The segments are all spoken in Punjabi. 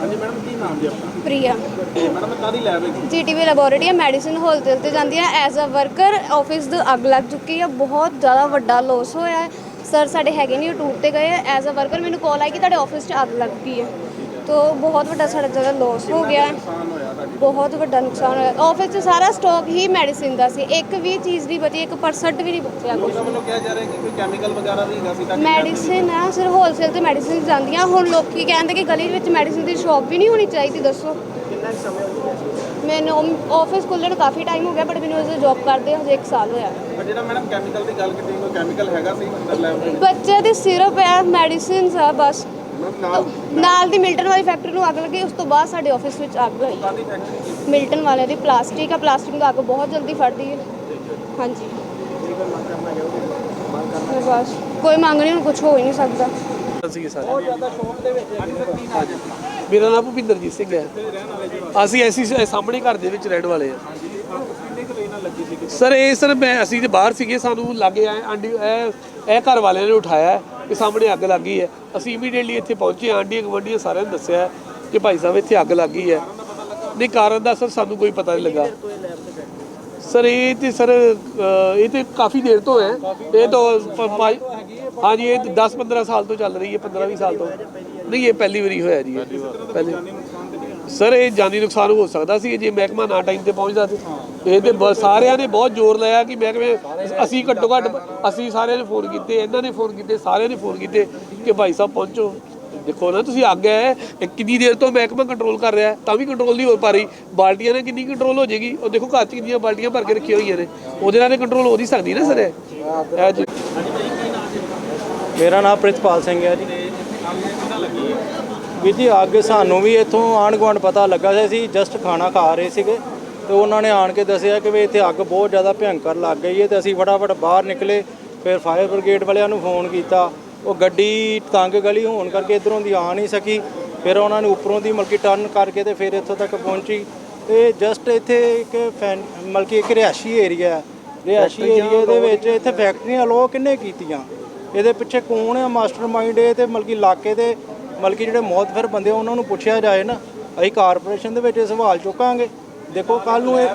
ਹਾਂਜੀ ਮੈਡਮ ਕੀ ਨਾਮ ਜੀ ਆਪਣਾ? ਪ੍ਰਿਆ। ਤੇ ਮੈਡਮ ਕਾਦੀ ਲੈਬ ਹੈ ਜੀਟੀਵੀ ਲੈਬੋਰੇਟਰੀ ਹੈ ਮੈਡੀਸਿਨ ਹੋਲਸੇਲ ਤੇ ਜਾਂਦੀ ਹੈ। ਐਜ਼ ਅ ਵਰਕਰ ਆਫਿਸ ਦੀ ਅੱਗ ਲੱਗ ਚੁੱਕੀ ਹੈ। ਬਹੁਤ ਜ਼ਿਆਦਾ ਵੱਡਾ ਲਾਸ ਹੋਇਆ ਹੈ। ਸਰ ਸਾਡੇ ਹੈਗੇ ਨਹੀਂ ਉਹ ਟੂਰ ਤੇ ਗਏ। ਐਜ਼ ਅ ਵਰਕਰ ਮੈਨੂੰ ਕਾਲ ਆਈ ਕਿ ਤੁਹਾਡੇ ਆਫਿਸ 'ਚ ਅੱਗ ਲੱਗ ਗਈ ਹੈ। ਤੋ ਬਹੁਤ ਵੱਡਾ ਸਾਡਾ ਜ਼ਿਆਦਾ ਲਾਸ ਹੋ ਗਿਆ। ਹੈ ਨੁਕਸਾਨ ਹੋਇਆ ਤੁਹਾਡੀ ਬਹੁਤ ਵੱਡਾ ਨੁਕਸਾਨ ਹੋਇਆ। ਆਫਿਸ 'ਚ ਸਾਰਾ ਸਟਾਕ ਹੀ ਮੈਡੀਸਿਨ ਦਾ ਸੀ। ਇੱਕ ਵੀ ਚੀਜ਼ ਨਹੀਂ ਬਚੀ 1% ਵੀ ਨਹੀਂ ਬਚਿਆ ਉਹਨਾਂ ਵੱਲੋਂ ਕਿਹਾ ਜਾ ਰਿਹਾ ਕਿ ਕੋਈ ਕੈਮੀਕਲ ਵਗੈਰਾ ਵੀ ਹੈਗਾ ਸੀ ਤੁਹਾਡੀ ਮੈਡੀਸਿਨ ਆ ਸਿਰ ਹੋਲਸੇਲ ਤੇ ਮੈਡੀਸਿਨ ਜਾਂਦੀਆਂ। ਹੁਣ ਲੋਕੀ ਕਹਿੰਦੇ ਕਿ ਗਲੀ ਵਿੱਚ ਮੈਡੀਸਿਨ ਦੀ ਸ਼ਾਪ ਵੀ ਨਹੀਂ ਹੋਣੀ ਚਾਹੀਦੀ ਦੱਸੋ। ਕਿੰਨਾ ਸਮੇਂ ਹੋ ਗਿਆ ਮੈਨੂੰ ਆਫਿਸ ਖੁੱਲ੍ਹਣ ਕਾਫੀ ਟਾਈਮ ਹੋ ਗਿਆ ਬਟ ਮੈਨੂੰ ਉਸੇ ਜੌਬ ਕਰਦੇ ਹਜੇ 1 ਸਾਲ ਹੋਇਆ। ਪਰ ਜਿਹੜਾ ਮੈਡਮ ਕੈਮੀਕਲ ਦੀ ਗੱਲ ਕੀਤੀ ਕੋਈ ਕੈਮੀਕਲ ਹੈਗਾ ਸੀ ਅੰਦਰ ਲੈਬ ਦੇ ਬੱਚੇ ਦੀ ਸਿਰਪ ਹੈ ਮੈਡੀਸਿਨਸ ਆ ਬਸ। ਨਾਲ? ਨਾਲ ਦੀ ਮਿਲਟਨ ਵਾਲੀ ਫੈਕਟਰੀ ਨੂੰ ਅੱਗ ਲੱਗੀ ਉਸ ਤੋਂ ਬਾਅਦ ਸਾਡੇ ਆਫਿਸ ਵਿੱਚ ਅੱਗ ਸੀ? ਮਿਲਟਨ ਵਾਲੇ ਦੀ ਪਲਾਸਟਿਕ ਆ ਪਲਾਸਟਿਕ ਨੂੰ ਅੱਗ ਬਹੁਤ ਜਲਦੀ ਫੜਦੀ ਹੈ। ਹਾਂਜੀ। ਬਸ ਕੋਈ ਮੰਗ ਨਹੀਂ ਹੁਣ ਕੁਝ ਹੋ ਹੀ ਨਹੀਂ ਸਕਦਾ। ਅਸੀਂ ਸਾਰੇ ਮੇਰਾ ਨਾਮ ਭੁਪਿੰਦਰਜੀਤ ਸਿੰਘ ਹੈ। ਅਸੀਂ ਐਸੀ ਸਾਹਮਣੇ ਘਰ ਦੇ ਵਿੱਚ ਰਹਿਣ ਵਾਲੇ ਆ ਲੱਗੀ ਸੀ ਸਰ, ਇਹ ਸਰ ਮੈਂ, ਅਸੀਂ ਤੇ ਬਾਹਰ ਸੀਗੇ, ਸਾਨੂੰ ਲੱਗੇ ਆਏ ਆਂਡੀ ਇਹ ਇਹ ਘਰ ਵਾਲਿਆਂ ਨੇ ਉਠਾਇਆ ਕਿ ਸਾਹਮਣੇ ਅੱਗ ਲੱਗੀ ਹੈ। ਅਸੀਂ ਇਮੀਡੀਏਟਲੀ ਇੱਥੇ ਪਹੁੰਚੇ ਆਂਡੀ ਗਵੰਡੀ ਸਾਰਿਆਂ ਨੇ ਦੱਸਿਆ ਕਿ ਭਾਈ ਸਾਹਿਬ, ਇੱਥੇ ਅੱਗ ਲੱਗੀ ਹੈ। ਨਹੀਂ, ਕਾਰਨ ਦਾ ਸਰ ਸਾਨੂੰ ਕੋਈ ਪਤਾ ਨਹੀਂ ਲੱਗਾ। ਸਰ, ਇਹ ਤੇ ਸਰ ਇਹ ਤੇ ਕਾਫੀ ਦੇਰ ਤੋਂ ਹੈ। ਇਹ ਤੋਂ ਹਾਂਜੀ, ਇਹ 10 15 ਸਾਲ ਤੋਂ ਚੱਲ ਰਹੀ ਹੈ 15 20 ਸਾਲ ਤੋਂ। ਨਹੀਂ, ਇਹ ਪਹਿਲੀ ਵਾਰੀ ਹੋਇਆ ਜੀ, ਇਹ। ਪਹਿਲੀ ਸਰ ਇਹ ਜਾਨੀ ਨੁਕਸਾਨ ਹੋ ਸਕਦਾ ਸੀ ਜੇ ਮਹਿਕਮਾ ਨਾ ਟਾਈਮ ਤੇ ਪਹੁੰਚਦਾ ਸੀ। ਇਹ ਤੇ ਬ- ਸਾਰਿਆਂ ਨੇ ਬਹੁਤ ਜ਼ੋਰ ਲਾਇਆ ਕਿ ਮਹਿਕਮੇ ਅਸੀਂ ਘੱਟੋ ਘੱਟ ਅਸੀਂ ਸਾਰਿਆਂ ਨੇ ਫੋਨ ਕੀਤੇ ਇਹਨਾਂ ਨੇ ਫੋਨ ਕੀਤੇ ਸਾਰਿਆਂ ਨੇ ਫੋਨ ਕੀਤੇ ਕਿ ਭਾਈ ਸਾਹਿਬ ਪਹੁੰਚੋ। ਦੇਖੋ ਨਾ ਤੁਸੀਂ ਅੱਗ ਹੈ ਇਹ ਕਿੰਨੀ ਦੇਰ ਤੋਂ ਮਹਿਕਮਾ ਕੰਟਰੋਲ ਕਰ ਰਿਹਾ ਹੈ, ਤਾਂ ਵੀ ਕੰਟਰੋਲ ਨਹੀਂ ਹੋ ਪਾ ਰਹੀ। ਬਾਲਟੀਆਂ ਨਾਲ ਕਿੰਨੀ ਕੰਟਰੋਲ ਹੋ ਜਾਏਗੀ? ਉਹ ਦੇਖੋ ਘਰ 'ਚ ਕਿੰਨੀਆਂ ਬਾਲਟੀਆਂ ਭਰ ਕੇ ਰੱਖੀਆਂ ਹੋਈਆਂ ਨੇ। ਉਹਦੇ ਨਾਲ ਕੰਟਰੋਲ ਹੋ ਨਹੀਂ ਸਕਦੀ ਨਾ ਸਰ ਇਹ। ਇਹ ਜੀ। ਮੇਰਾ ਨਾਮ ਪ੍ਰਿਤਪਾਲ ਸਿੰਘ ਹੈ ਜੀ। ਵੀ ਜੀ ਅੱਗ ਸਾਨੂੰ ਵੀ ਇੱਥੋਂ ਆਂਢ ਗੁਆਂਢ ਪਤਾ ਲੱਗਾ ਸੀ ਅਸੀਂ ਜਸਟ ਖਾਣਾ ਖਾ ਰਹੇ ਸੀਗੇ ਤੇ ਉਹਨਾਂ ਨੇ ਆਣ ਕੇ ਦੱਸਿਆ ਕਿ ਵੀ ਇੱਥੇ ਅੱਗ ਬਹੁਤ ਜ਼ਿਆਦਾ ਭਿਅੰਕਰ ਲੱਗ ਗਈ ਹੈ ਤੇ ਅਸੀਂ ਫਟਾਫਟ ਬਾਹਰ ਨਿਕਲੇ ਫਿਰ ਫਾਇਰ ਬ੍ਰਿਗੇਡ ਵਾਲਿਆਂ ਨੂੰ ਫੋਨ ਕੀਤਾ। ਉਹ ਗੱਡੀ ਤੰਗ ਗਲੀ ਹੋਣ ਕਰਕੇ ਇਧਰੋਂ ਦੀ ਆ ਨਹੀਂ ਸਕੀ ਫਿਰ ਉਹਨਾਂ ਨੇ ਉੱਪਰੋਂ ਦੀ ਮਲਕੀ ਟਰਨ ਕਰਕੇ ਤੇ ਫਿਰ ਇੱਥੋਂ ਤੱਕ ਪਹੁੰਚੀ। ਤੇ ਜਸਟ ਇੱਥੇ ਇੱਕ ਮਲਕੀ ਇੱਕ ਰਿਹਾਸ਼ੀ ਏਰੀਆ ਹੈ। ਰਿਹਾਸ਼ੀ ਏਰੀਆ ਦੇ ਵਿੱਚ ਇੱਥੇ ਫੈਕਟਰੀਆਂ ਲੋ ਕਿੰਨੇ ਕੀਤੀਆਂ? ਇਹਦੇ ਪਿੱਛੇ ਕੌਣ ਹੈ ਮਾਸਟਰਮਾਈਂਡ ਇਹ ਤੇ ਮਲਕੀ ਇਲਾਕੇ ਦੇ ਮਲਕੀ ਜਿਹੜੇ ਮੌਤਫਰ ਬੰਦੇ ਆ, ਉਹਨਾਂ ਨੂੰ ਪੁੱਛਿਆ ਜਾਏ ਨਾ ਅਸੀਂ ਕਾਰਪੋਰੇਸ਼ਨ ਦੇ ਵਿੱਚ ਇਹ ਸਵਾਲ ਚੁੱਕਾਂਗੇ। ਦੇਖੋ ਕੱਲ ਨੂੰ ਇਹ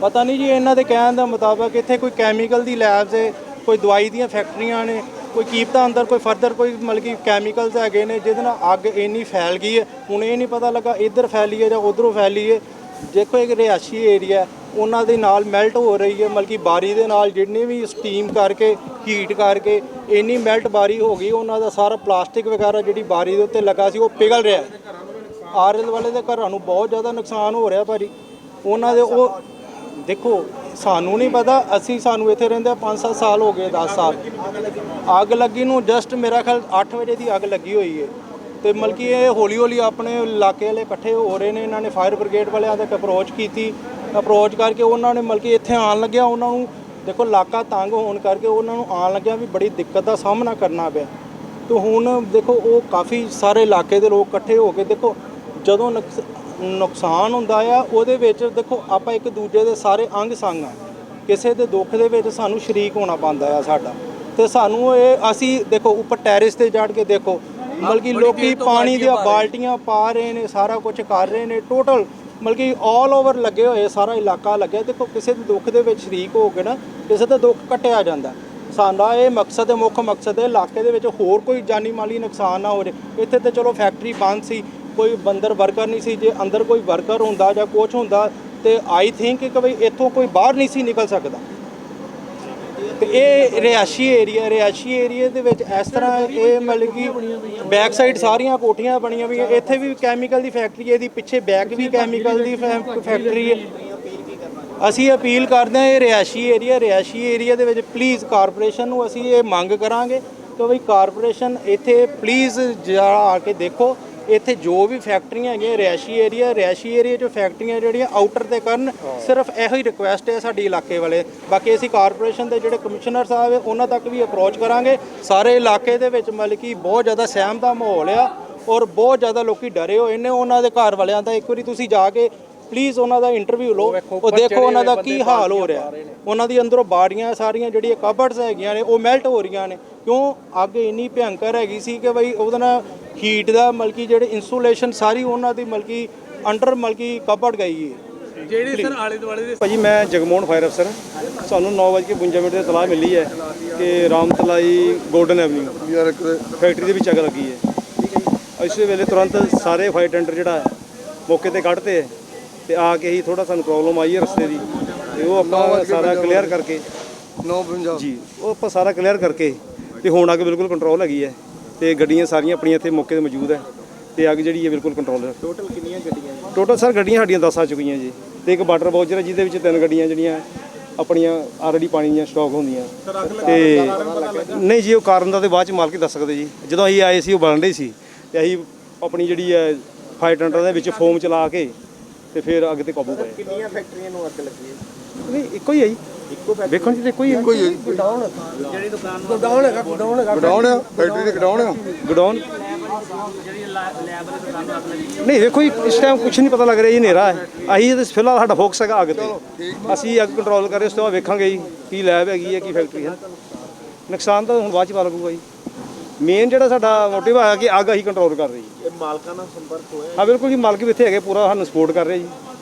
ਪਤਾ ਨਹੀਂ ਜੀ ਇਹਨਾਂ ਦੇ ਕਹਿਣ ਦਾ ਮੁਤਾਬਕ ਇੱਥੇ ਕੋਈ ਕੈਮੀਕਲ ਦੀ ਲੈਬਸ ਹੈ ਕੋਈ ਦਵਾਈ ਦੀਆਂ ਫੈਕਟਰੀਆਂ ਨੇ ਕੋਈ ਕੀਪਤਾ ਅੰਦਰ ਕੋਈ ਫਰਦਰ ਕੋਈ ਮਤਲਬ ਕਿ ਕੈਮੀਕਲਸ ਹੈਗੇ ਨੇ ਜਿਹਦੇ ਨਾਲ ਅੱਗ ਇੰਨੀ ਫੈਲ ਗਈ ਹੈ ਹੁਣ ਇਹ ਨਹੀਂ ਪਤਾ ਲੱਗਾ ਇੱਧਰ ਫੈਲੀ ਹੈ ਜਾਂ ਉਧਰੋਂ ਫੈਲੀ ਹੈ ਦੇਖੋ ਇੱਕ ਰਿਹਾਸ਼ੀ ਏਰੀਆ ਉਹਨਾਂ ਦੇ ਨਾਲ ਮੈਲਟ ਹੋ ਰਹੀ ਹੈ, ਮਤਲਬ ਕਿ ਬਾਰੀ ਦੇ ਨਾਲ ਜਿੰਨੀ ਵੀ ਸਟੀਮ ਕਰਕੇ ਹੀਟ ਕਰਕੇ ਇੰਨੀ ਮੈਲਟ ਬਾਰੀ ਹੋ ਗਈ, ਉਹਨਾਂ ਦਾ ਸਾਰਾ ਪਲਾਸਟਿਕ ਵਗੈਰਾ ਜਿਹੜੀ ਬਾਰੀ ਦੇ ਉੱਤੇ ਲੱਗਾ ਸੀ, ਉਹ ਪਿਘਲ ਰਿਹਾ ਹੈ। ਆਰਲ ਵਾਲੇ ਦੇ ਘਰਾਂ ਨੂੰ ਬਹੁਤ ਜ਼ਿਆਦਾ ਨੁਕਸਾਨ ਹੋ ਰਿਹਾ ਭਾਜੀ। ਉਹਨਾਂ ਦੇ ਉਹ, ਦੇਖੋ, ਸਾਨੂੰ ਨਹੀਂ ਪਤਾ, ਅਸੀਂ ਸਾਨੂੰ ਇੱਥੇ ਰਹਿੰਦੇ 5-7 ਸਾਲ ਹੋ ਗਏ 10 ਸਾਲ। ਅੱਗ ਲੱਗੀ ਨੂੰ ਜਸਟ ਮੇਰਾ ਖਿਆਲ 8 ਵਜੇ ਦੀ ਅੱਗ ਲੱਗੀ ਹੋਈ ਹੈ। ਤੇ ਮਲਕੀ ਇਹ ਹੌਲੀ ਹੌਲੀ ਆਪਣੇ ਇਲਾਕੇ ਵਾਲੇ ਇਕੱਠੇ ਹੋ ਰਹੇ ਨੇ, ਇਹਨਾਂ ਨੇ ਫਾਇਰ ਬ੍ਰਿਗੇਡ ਵਾਲਿਆਂ ਤੱਕ ਅਪਰੋਚ ਕੀਤੀ। ਅਪਰੋਚ ਕਰਕੇ ਉਹਨਾਂ ਨੇ ਮਲਕੀ ਇੱਥੇ ਆਉਣ ਲੱਗਿਆ ਉਹਨਾਂ ਨੂੰ ਦੇਖੋ ਇਲਾਕਾ ਤੰਗ ਹੋਣ ਕਰਕੇ ਉਹਨਾਂ ਨੂੰ ਆਉਣ ਲੱਗਿਆ ਵੀ ਬੜੀ ਦਿੱਕਤ ਦਾ ਸਾਹਮਣਾ ਕਰਨਾ ਪਿਆ। ਤੇ ਹੁਣ ਦੇਖੋ ਉਹ ਕਾਫੀ ਸਾਰੇ ਇਲਾਕੇ ਦੇ ਲੋਕ ਇਕੱਠੇ ਹੋ ਕੇ ਦੇਖੋ ਜਦੋਂ ਨੁਕਸ- ਨੁਕਸਾਨ ਹੁੰਦਾ ਆ ਉਹਦੇ ਵਿੱਚ ਦੇਖੋ ਆਪਾਂ ਇੱਕ ਦੂਜੇ ਦੇ ਸਾਰੇ ਅੰਗ ਸੰਗ ਆ। ਕਿਸੇ ਦੇ ਦੁੱਖ ਦੇ ਵਿੱਚ ਸਾਨੂੰ ਸ਼ਰੀਕ ਹੋਣਾ ਪੈਂਦਾ ਆ ਸਾਡਾ। ਤੇ ਸਾਨੂੰ ਇਹ ਅਸੀਂ ਦੇਖੋ ਉੱਪਰ ਟੈਰਿਸ ਤੇ ਚੜ੍ਹ ਕੇ ਦੇਖੋ ਬਲਕਿ ਲੋਕੀ ਪਾਣੀ ਦੀਆਂ ਬਾਲਟੀਆਂ ਪਾ ਰਹੇ ਨੇ ਸਾਰਾ ਕੁਝ ਕਰ ਰਹੇ ਨੇ ਟੋਟਲ ਮਤਲਬ ਕਿ ਆਲ ਓਵਰ ਲੱਗੇ ਹੋਏ ਸਾਰਾ ਇਲਾਕਾ ਲੱਗਿਆ। ਦੇਖੋ, ਕਿਸੇ ਦੇ ਦੁੱਖ ਦੇ ਵਿੱਚ ਸ਼ਰੀਕ ਹੋ ਕੇ ਨਾ, ਕਿਸੇ ਦਾ ਦੁੱਖ ਕੱਟਿਆ ਜਾਂਦਾ। ਸਾਡਾ ਇਹ ਮਕਸਦ ਹੈ, ਮੁੱਖ ਮਕਸਦ ਹੈ, ਇਲਾਕੇ ਦੇ ਵਿੱਚ ਹੋਰ ਕੋਈ ਜਾਨੀ ਮਾਲੀ ਨੁਕਸਾਨ ਨਾ ਹੋ ਜਾਏ। ਇੱਥੇ ਤੇ ਚਲੋ ਫੈਕਟਰੀ ਬੰਦ ਸੀ, ਕੋਈ ਬੰਦਰ ਵਰਕਰ ਨਹੀਂ ਸੀ। ਜੇ ਅੰਦਰ ਕੋਈ ਵਰਕਰ ਹੁੰਦਾ ਜਾਂ ਕੁਛ ਹੁੰਦਾ, ਤੇ ਆਈ ਥਿੰਕ ਕਿ ਬਈ ਇੱਥੋਂ ਕੋਈ ਬਾਹਰ ਨਹੀਂ ਸੀ ਨਿਕਲ ਸਕਦਾ। ਤੇ ਇਹ ਰਿਹਾਸ਼ੀ ਏਰੀਆ ਰਿਹਾਸ਼ੀ ਏਰੀਆ ਦੇ ਵਿੱਚ ਇਸ ਤਰ੍ਹਾਂ ਇਹ ਮਤਲਬ ਕਿ ਬੈਕ ਸਾਈਡ ਸਾਰੀਆਂ ਕੋਠੀਆਂ ਬਣੀਆਂ ਵੀ ਇੱਥੇ ਵੀ ਕੈਮੀਕਲ ਦੀ ਫੈਕਟਰੀ ਹੈ, ਇਹਦੀ ਪਿੱਛੇ ਬੈਕ ਵੀ ਕੈਮੀਕਲ ਦੀ ਫੈ- ਫੈਕਟਰੀ ਹੈ। ਅਸੀਂ ਅਪੀਲ ਕਰਦੇ ਹਾਂ ਇਹ ਰਿਹਾਸ਼ੀ ਏਰੀਆ ਰਿਹਾਸ਼ੀ ਏਰੀਆ ਦੇ ਵਿੱਚ ਪਲੀਜ਼ ਕਾਰਪੋਰੇਸ਼ਨ ਨੂੰ ਅਸੀਂ ਇਹ ਮੰਗ ਕਰਾਂਗੇ ਕਿ ਬਈ ਕਾਰਪੋਰੇਸ਼ਨ ਇੱਥੇ ਪਲੀਜ਼ ਜਾ ਆ ਕੇ ਦੇਖੋ। ਇੱਥੇ ਜੋ ਵੀ ਫੈਕਟਰੀਆਂ ਹੈਗੀਆਂ ਰਿਹਾਸ਼ੀ ਏਰੀਆ ਰਿਹਾਸ਼ੀ ਏਰੀਆ 'ਚ ਫੈਕਟਰੀਆਂ ਜਿਹੜੀਆਂ ਆਊਟਰ ਤੇ ਕਰਨ ਸਿਰਫ ਇਹੋ ਹੀ ਰਿਕੁਐਸਟ ਹੈ ਸਾਡੀ ਇਲਾਕੇ ਵਾਲੇ। ਬਾਕੀ ਅਸੀਂ ਕਾਰਪੋਰੇਸ਼ਨ ਦੇ ਜਿਹੜੇ ਕਮਿਸ਼ਨਰ ਸਾਹਿਬ ਹੈ ਉਹਨਾਂ ਤੱਕ ਵੀ ਅਪਰੋਚ ਕਰਾਂਗੇ। ਸਾਰੇ ਇਲਾਕੇ ਦੇ ਵਿੱਚ ਮਤਲਬ ਕਿ ਬਹੁਤ ਜ਼ਿਆਦਾ ਸਹਿਮ ਦਾ ਮਾਹੌਲ ਆ ਔਰ ਬਹੁਤ ਜ਼ਿਆਦਾ ਲੋਕੀ ਡਰੇ ਹੋਏ ਨੇ ਉਹਨਾਂ ਦੇ ਘਰ ਵਾਲਿਆਂ ਦਾ। ਇੱਕ ਵਾਰੀ ਤੁਸੀਂ ਜਾ ਕੇ ਪਲੀਜ਼ ਉਹਨਾਂ ਦਾ ਇੰਟਰਵਿਊ ਲਓ। ਉਹ ਦੇਖੋ ਉਹਨਾਂ ਦਾ ਕੀ ਹਾਲ ਹੋ ਰਿਹਾ। ਉਹਨਾਂ ਦੀ ਅੰਦਰੋਂ ਬਾੜੀਆਂ ਸਾਰੀਆਂ ਜਿਹੜੀਆਂ ਕਬਰਡਸ ਹੈਗੀਆਂ ਨੇ ਉਹ ਮੈਲਟ ਹੋ ਰਹੀਆਂ ਨੇ। ਕਿਉਂ? ਅੱਗ ਇੰਨੀ ਭਿਅੰਕਰ ਹੈਗੀ ਸੀ ਕਿ ਬਈ ਉਹਦੇ ਨਾਲ ਹੀਟ ਦਾ ਮਲਕੀ ਜਿਹੜੇ ਇਨਸੂਲੇਸ਼ਨ ਸਾਰੀ ਉਹਨਾਂ ਦੀ ਮਲਕੀ ਅੰਡਰ ਮਲਕੀ ਕਬੜ ਗਈ ਹੈ ਜਿਹੜੇ ਸਰ ਆਲੇ ਦੁਆਲੇ ਦੇ ਭਾਜੀ ਮੈਂ ਜਗਮੋਹਨ ਫਾਇਰ ਅਫਸਰ ਸਾਨੂੰ 9:52 ਮਿੰਟ ਤੇ ਤਲਾਹ ਮਿਲੀ ਹੈ ਕਿ ਰਾਮਤਲਾਈ ਗੋਲਡਨ ਐਵਨਿਊ ਫੈਕਟਰੀ ਦੇ ਵਿੱਚ ਅੱਗ ਲੱਗੀ ਹੈ। ਇਸੇ ਵੇਲੇ ਤੁਰੰਤ ਸਾਰੇ ਫਾਇਰ ਟੈਂਡਰ ਜਿਹੜਾ ਹੈ ਮੌਕੇ ਤੇ ਕੱਢਤੇ ਹੈ ਤੇ ਆ ਕੇ ਹੀ ਥੋੜਾ ਸਾਨੂੰ ਪ੍ਰੋਬਲਮ ਆਈ ਹੈ ਰਸਤੇ ਦੀ। ਤੇ ਉਹ ਆਪਾਂ ਸਾਰਾ ਕਲੀਅਰ ਕਰਕੇ 952 ਜੀ ਉਹ ਆਪਾਂ ਸਾਰਾ ਕਲੀਅਰ ਕਰਕੇ ਤੇ ਹੁਣ ਅੱਗ ਬਿਲਕੁਲ ਕੰਟਰੋਲ ਹੈਗੀ ਹੈ। ਤੇ ਗੱਡੀਆਂ ਸਾਰੀਆਂ ਆਪਣੀਆਂ ਇੱਥੇ ਮੌਕੇ ਤੇ ਮੌਜੂਦ ਹੈ ਤੇ ਅੱਗ ਜਿਹੜੀ ਹੈ ਬਿਲਕੁਲ ਕੰਟਰੋਲ ਹੈ। ਟੋਟਲ ਕਿੰਨੀਆਂ ਗੱਡੀਆਂ ਜੀ? ਟੋਟਲ ਸਰ ਗੱਡੀਆਂ ਸਾਡੀਆਂ 10 ਆ ਚੁੱਕੀਆਂ ਜੀ ਤੇ ਇੱਕ ਵਾਟਰ ਬਾਊਚਰ ਹੈ ਜਿਹਦੇ ਵਿੱਚ ਤਿੰਨ ਗੱਡੀਆਂ ਜਿਹੜੀਆਂ ਆਪਣੀਆਂ ਆਲਰੇਡੀ ਪਾਣੀ ਦੀਆਂ ਸਟਾਕ ਹੁੰਦੀਆਂ। ਤੇ ਨਹੀਂ ਜੀ ਉਹ ਕਾਰਨ ਦਾ ਤੇ ਬਾਅਦ ਚ ਮਾਲਕ ਹੀ ਦੱਸ ਸਕਦੇ ਜੀ। ਜਦੋਂ ਅਸੀਂ ਆਏ ਸੀ ਉਹ ਬਲਣ ਰਹੀ ਸੀ ਤੇ ਅਸੀਂ ਆਪਣੀ ਜਿਹੜੀ ਹੈ ਫਾਇਰ ਟੈਂਡਰ ਦੇ ਵਿੱਚ ਫੋਮ ਚਲਾ ਕੇ ਤੇ ਫਿਰ ਅੱਗ ਤੇ ਕਾਬੂ ਪਾਇਆ ਕਿੰਨੀਆਂ ਫੈਕਟਰੀਆਂ ਨੂੰ ਅੱਗ ਲੱਗੀ ਨਹੀਂ ਇੱਕੋ ਹੀ ਹੈ ਜੀ। ਚ ਤਾਂ ਇੱਕੋ ਹੀ ਹੈ। ਕੋਈ ਗੋਡਾਊਨ ਹੈਗਾ ਗੋਡਾਊਨ ਹੈਗਾ। ਗੋਡਾਊਨ ਆ ਫੈਕਟਰੀ ਦੇ ਗੋਡਾਊਨ ਆ। ਗਡਾਊਨ। ਨਹੀਂ ਦੇਖੋ ਜੀ ਇਸ ਟਾਈਮ ਕੁਝ ਨਹੀਂ ਪਤਾ ਲੱਗ ਰਿਹਾ ਜੀ ਹਨੇਰਾ ਹੈ। ਅਸੀਂ ਤੇ ਫਿਲਹਾਲ ਸਾਡਾ ਫੋਕਸ ਹੈਗਾ ਅੱਗ ਤੇ। ਅਸੀਂ ਅੱਗ ਕੰਟਰੋਲ ਕਰ ਰਹੇ ਉਸ ਤੋਂ ਬਾਅਦ ਵੇਖਾਂਗੇ ਜੀ ਕੀ ਲੈਬ ਹੈਗੀ ਹੈ ਕੀ ਫੈਕਟਰੀ ਹੈ। ਨੁਕਸਾਨ ਤਾਂ ਹੁਣ ਬਾਅਦ ਚ ਪਤਾ ਲੱਗੂਗਾ ਜੀ। ਮੇਨ ਜਿਹੜਾ ਸਾਡਾ ਮੋਟਿਵ ਹੈ ਕਿ ਅੱਗ ਅਸੀਂ ਕੰਟਰੋਲ ਕਰ ਰਹੀ ਇਹ ਮਾਲਕਾਂ ਨਾਲ ਸੰਪਰਕ ਹੋਇਆ ਹਾਂ। ਬਿਲਕੁਲ ਜੀ ਮਾਲਕ ਵੀ ਇੱਥੇ ਹੈਗੇ ਪੂਰਾ ਸਾਨੂੰ ਸਪੋਰਟ ਕਰ ਰਹੇ ਜੀ।